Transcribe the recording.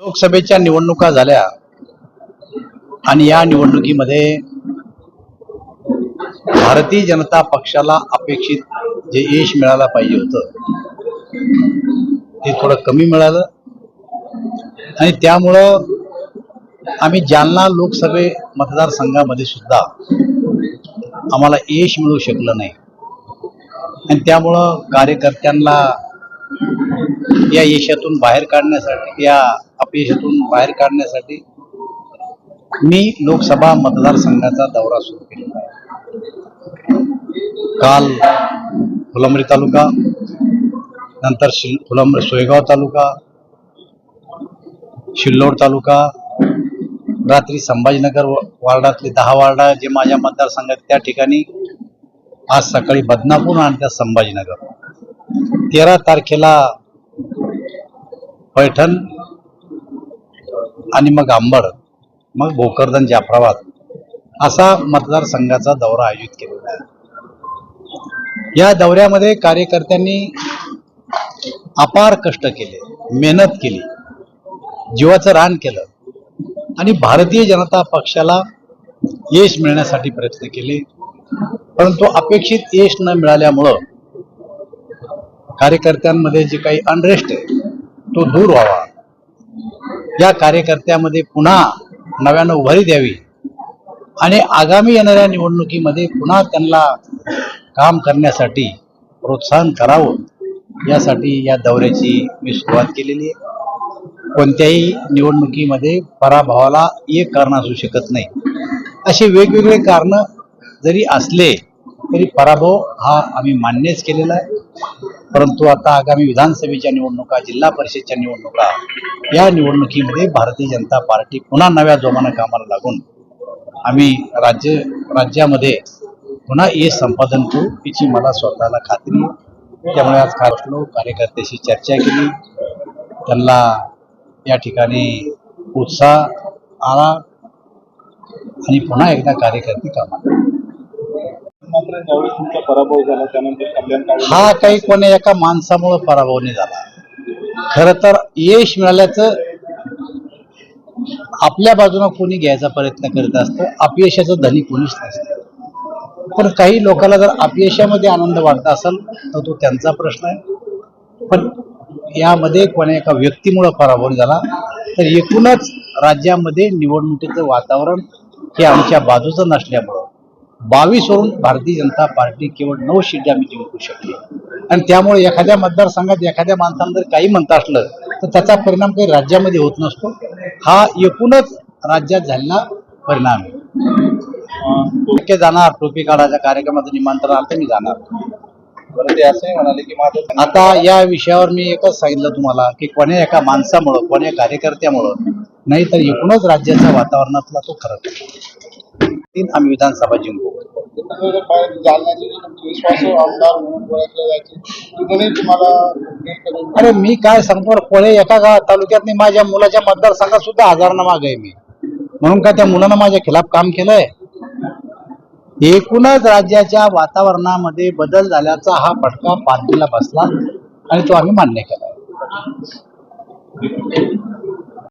लोकसभेच्या निवडणुका झाल्या आणि या निवडणुकीमध्ये भारतीय जनता पक्षाला अपेक्षित जे यश मिळायला पाहिजे होतं ते थोडं कमी मिळालं. आणि त्यामुळं आम्ही जालना लोकसभे मतदारसंघामध्ये सुद्धा आम्हाला यश मिळू शकलं नाही. आणि त्यामुळं कार्यकर्त्यांना या यशातून बाहेर काढण्यासाठी या अपयशातून बाहेर काढण्यासाठी मी लोकसभा मतदारसंघाचा दौरा सुरू केलेला आहे. काल फुलंब्री तालुका नंतर शिल फुलंब्री सोयगाव तालुका शिल्लोड तालुका रात्री संभाजीनगर वार्डातले दहा वार्डा जे माझ्या मतदारसंघात त्या ठिकाणी आज सकाळी बदनापूर आणि त्या संभाजीनगर. तेरा तारखेला पैठण आणि मग आंबड मग भोकरदन जाफराबाद असा मतदारसंघाचा दौरा आयोजित केलेला आहे. या दौऱ्यामध्ये कार्यकर्त्यांनी अपार कष्ट केले मेहनत केली जीवाचं रान केलं आणि भारतीय जनता पक्षाला यश मिळण्यासाठी प्रयत्न केले. परंतु अपेक्षित यश न मिळाल्यामुळं कार्यकर्त्यांमध्ये जे काही अनरेस्ट आहे तो दूर व्हावा. या कार्यकर्त्यामध्ये पुन्हा नव्यानं उभारी द्यावी. आणि आगामी येणाऱ्या निवडणुकीमध्ये पुन्हा त्यांना काम करण्यासाठी प्रोत्साहन करावं यासाठी या दौऱ्याची मी सुरुवात केलेली आहे. कोणत्याही निवडणुकीमध्ये पराभवाला एक कारण असू शकत नाही. असे वेगवेगळे कारणं जरी असले तरी पराभव हा आम्ही मान्यच केलेला आहे. परंतु आता आगामी विधानसभेच्या निवडणुका जिल्हा परिषदच्या निवडणुका या निवडणुकीमध्ये भारतीय जनता पार्टी पुन्हा नव्या जोमानं कामाला लागून आम्ही राज्य राज्यामध्ये पुन्हा यश संपादन करू याची मला स्वतःला खात्री त्यामुळे आज खासलो कार्यकर्त्याशी चर्चा केली. त्यांना या ठिकाणी उत्साह आला आणि पुन्हा एकदा कार्यकर्ते कामाला मात्र ज्यावेळेस तुमचा पराभव झाला त्यानंतर कल्याण काळे हा काही कोणी एका माणसामुळे पराभव नाही झाला. खर तर यश मिळाल्याचं आपल्या बाजूने कोणी घ्यायचा प्रयत्न करत असतं अपयशाचं धनी कोणीच नसतं. पण काही लोकांना जर अपयशामध्ये आनंद वाटत असेल तर तो त्यांचा प्रश्न आहे. पण यामध्ये कोणा एका व्यक्तीमुळे पराभव झाला तर एकूणच राज्यामध्ये निवडणुकीचं वातावरण हे आमच्या बाजूचं नसल्यामुळं बावीस वरून भारतीय जनता पार्टी केवळ नऊ सीट आम्ही जिंकू शकली. आणि त्यामुळे एखाद्या मतदारसंघात एखाद्या माणसानं जर काही म्हणत असलं तर त्याचा परिणाम काही राज्यामध्ये होत नसतो. हा एकूणच राज्यात झालेला परिणाम आहे. टोके जाणार टोपी काढायच्या कार्यक्रमाचं निमंत्रण आलं तर मी जाणार. बरं ते असंही म्हणाले की माझं आता या विषयावर मी एकच सांगितलं तुम्हाला की कोण्या एका माणसामुळं कोण्या कार्यकर्त्यामुळं नाही तर एकूणच राज्याच्या वातावरणातला तो फरक आहे. तीन आम्ही विधानसभा जिंकू. अरे मी काय सांगतो कोळे एका गाव तालुक्यात माझ्या मुलाच्या मतदारसंघात सुद्धा हजारांना माग आहे मी. म्हणून का त्या मुलानं माझ्या खिलाफ काम केलंय? एकूणच राज्याच्या वातावरणामध्ये बदल झाल्याचा हा फटका पार्टीला बसला आणि तो आम्ही मान्य केला